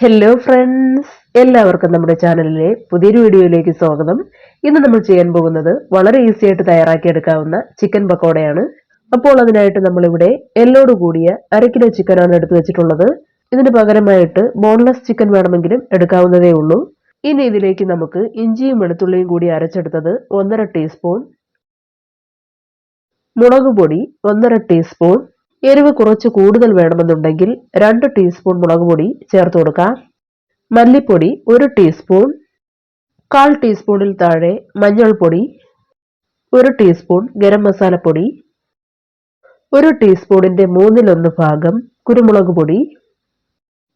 Hello friends എല്ലാവർക്കും നമ്മുടെ ചാനലിലെ പുതിയൊരു വീഡിയോയിലേക്ക് സ്വാഗതം. ഇന്ന് നമ്മൾ ചെയ്യാൻ പോകുന്നത് വളരെ ഈസി ആയിട്ട് തയ്യാറാക്കിയെടുക്കാവുന്ന ചിക്കൻ പക്കോടയാണ്. അപ്പോൾ അതിനായിട്ട് നമ്മളിവിടെ എല്ലോട് കൂടിയ അര കിലോ ചിക്കനാണ് എടുത്തു വെച്ചിട്ടുള്ളത്. ഇതിന് പകരമായിട്ട് ബോൺലെസ് ചിക്കൻ വേണമെങ്കിലും എടുക്കാവുന്നതേ ഉള്ളൂ. ഇനി ഇതിലേക്ക് നമുക്ക് ഇഞ്ചിയും വെളുത്തുള്ളിയും കൂടി അരച്ചെടുത്തത് ഒന്നര ടീസ്പൂൺ മുളക് പൊടി ഒന്നര ടീസ്പൂൺ എരിവ് കുറച്ച് കൂടുതൽ വേണമെന്നുണ്ടെങ്കിൽ രണ്ട് ടീസ്പൂൺ മുളക് പൊടി ചേർത്ത് കൊടുക്കാം. മല്ലിപ്പൊടി ഒരു ടീസ്പൂൺ കാൽ ടീസ്പൂണിൽ താഴെ മഞ്ഞൾപ്പൊടി ഒരു ടീസ്പൂൺ ഗരം മസാലപ്പൊടി ഒരു ടീസ്പൂണിന്റെ മൂന്നിലൊന്ന് ഭാഗം കുരുമുളക് പൊടി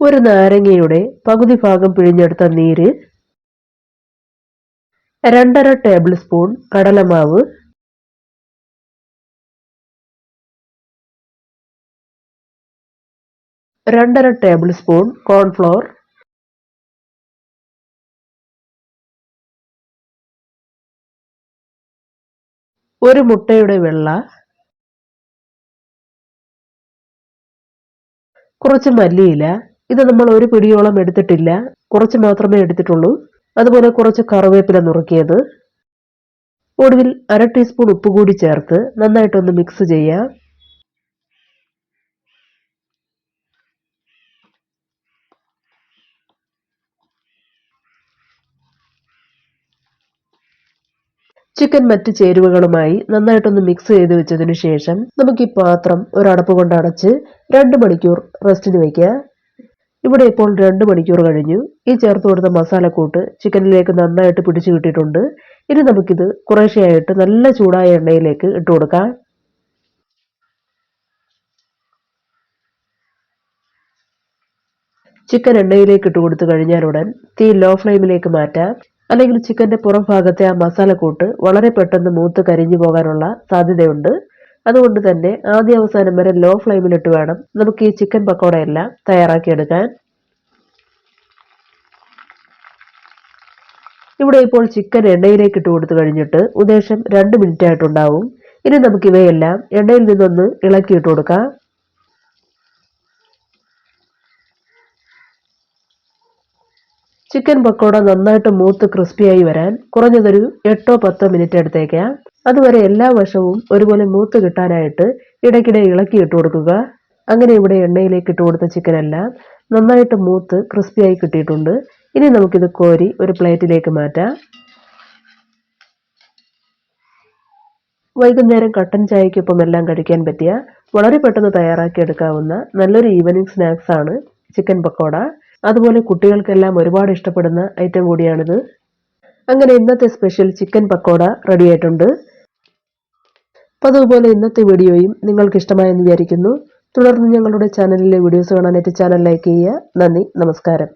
ഒരു നാരങ്ങയുടെ പകുതി ഭാഗം പിഴിഞ്ഞെടുത്ത നീര് രണ്ടര ടേബിൾ സ്പൂൺ കടലമാവ് രണ്ടര ടേബിൾ സ്പൂൺ കോൺഫ്ലോർ. ഒരു മുട്ടയുടെ വെള്ള. കുറച്ച് മല്ലിയില. ഇത് നമ്മൾ ഒരു പിടിയോളം എടുത്തിട്ടില്ല. കുറച്ച് മാത്രമേ എടുത്തിട്ടുള്ളൂ. അതുപോലെ കുറച്ച് കറിവേപ്പില നുറുക്കിയത്. ഒടുവിൽ അര ടീസ്പൂൺ ഉപ്പ് കൂടി ചേർത്ത് നന്നായിട്ടൊന്ന് മിക്സ് ചെയ്യാം. ചിക്കൻ മറ്റ് ചേരുവകളുമായി നന്നായിട്ടൊന്ന് മിക്സ് ചെയ്ത് വെച്ചതിന് ശേഷം നമുക്ക് ഈ പാത്രം ഒരടപ്പ് കൊണ്ട് അടച്ച് രണ്ട് മണിക്കൂർ റെസ്റ്റിന് വയ്ക്കുക. ഇവിടെ ഇപ്പോൾ രണ്ട് മണിക്കൂർ കഴിഞ്ഞു. ഈ ചേർത്ത് കൊടുത്ത മസാലക്കൂട്ട് ചിക്കനിലേക്ക് നന്നായിട്ട് പിടിച്ചു കിട്ടിയിട്ടുണ്ട്. ഇനി നമുക്കിത് കുറേശ്ശെയായിട്ട് നല്ല ചൂടായ എണ്ണയിലേക്ക് ഇട്ട് കൊടുക്കാം. ചിക്കൻ എണ്ണയിലേക്ക് ഇട്ട് കൊടുത്തു കഴിഞ്ഞാലുടൻ തീ ലോ ഫ്ലെയിമിലേക്ക് മാറ്റാം. അല്ലെങ്കിൽ ചിക്കന്റെ പുറം ഭാഗത്തെ ആ മസാലക്കൂട്ട് വളരെ പെട്ടെന്ന് മൂത്ത് കരിഞ്ഞു പോകാനുള്ള സാധ്യതയുണ്ട്. അതുകൊണ്ട് തന്നെ ആദ്യ അവസാനം വരെ ലോ ഫ്ലെയിമിലിട്ട് വേണം നമുക്ക് ഈ ചിക്കൻ പക്കോടയെല്ലാം തയ്യാറാക്കിയെടുക്കാൻ. ഇവിടെ ഇപ്പോൾ ചിക്കൻ എണ്ണയിലേക്ക് ഇട്ട് കൊടുത്തു കഴിഞ്ഞിട്ട് ഉദ്ദേശം രണ്ട് മിനിറ്റ് ആയിട്ടുണ്ടാവും ഇനി നമുക്ക് ഇവയെല്ലാം എണ്ണയിൽ നിന്നൊന്ന് ഇളക്കിയിട്ട് കൊടുക്കാം. ചിക്കൻ പക്കോട നന്നായിട്ട് മൂത്ത് ക്രിസ്പിയായി വരാൻ കുറഞ്ഞതൊരു എട്ടോ പത്തോ മിനിറ്റ് എടുത്തേക്കാം. അതുവരെ എല്ലാ വശവും ഒരുപോലെ മൂത്ത് കിട്ടാനായിട്ട് ഇടയ്ക്കിടെ ഇളക്കി ഇട്ട് കൊടുക്കുക. അങ്ങനെ ഇവിടെ എണ്ണയിലേക്ക് ഇട്ട് കൊടുത്ത ചിക്കൻ എല്ലാം നന്നായിട്ട് മൂത്ത് ക്രിസ്പിയായി കിട്ടിയിട്ടുണ്ട്. ഇനി നമുക്കിത് കോരി ഒരു പ്ലേറ്റിലേക്ക് മാറ്റാം. വൈകുന്നേരം കട്ടൻ ചായക്കൊപ്പം എല്ലാം കഴിക്കാൻ പറ്റിയ വളരെ പെട്ടെന്ന് തയ്യാറാക്കി എടുക്കാവുന്ന നല്ലൊരു ഈവനിങ് ആണ് ചിക്കൻ പക്കോട. അതുപോലെ കുട്ടികൾക്കെല്ലാം ഒരുപാട് ഇഷ്ടപ്പെടുന്ന ഐറ്റം കൂടിയാണിത്. അങ്ങനെ ഇന്നത്തെ സ്പെഷ്യൽ ചിക്കൻ പക്കോട റെഡി ആയിട്ടുണ്ട്. അപ്പോൾ അതുപോലെ ഇന്നത്തെ വീഡിയോയും നിങ്ങൾക്ക് ഇഷ്ടമായെന്ന് വിചാരിക്കുന്നു. തുടർന്ന് ഞങ്ങളുടെ ചാനലിലെ വീഡിയോസ് കാണാനായിട്ട് ചാനൽ ലൈക്ക് ചെയ്യുക. നന്ദി നമസ്കാരം.